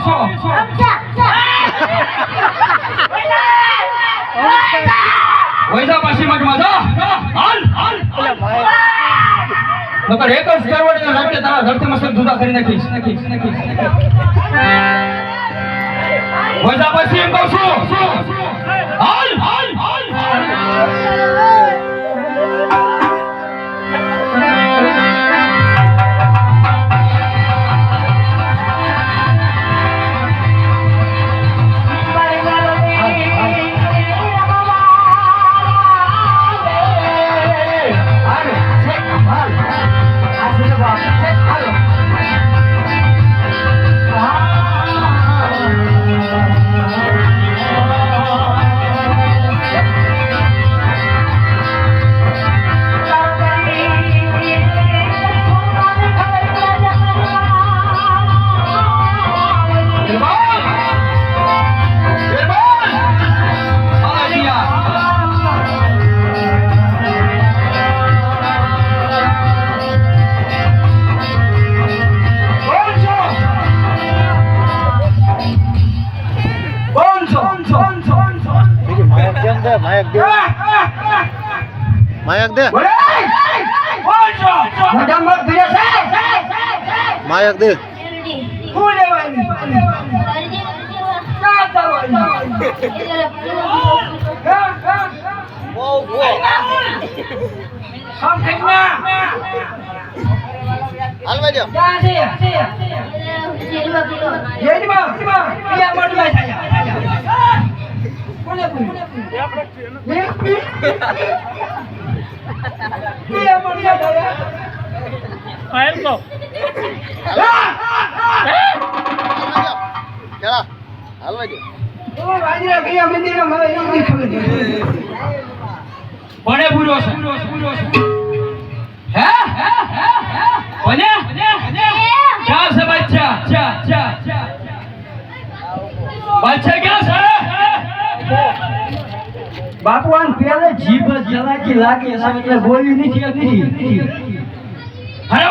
અમસો વૈસા પાછી મઠમાં જો હાલ હાલ નકર એક જ કરવડ ને રડતે તારા ધરતી મસ્ત જુદા કરી નાખીશ નાખીશ નાખીશ એમ કહું છું હાલ હાલ હાલ માયક દે. માયક દે. હાલવા દો. ક્યાં ચલા હાલવા દો કોને? પૂરો છે બાપુ, આમ પેલે જીભ જલાકી લાગે એટલે બોલ્યું નથી નથી. અરે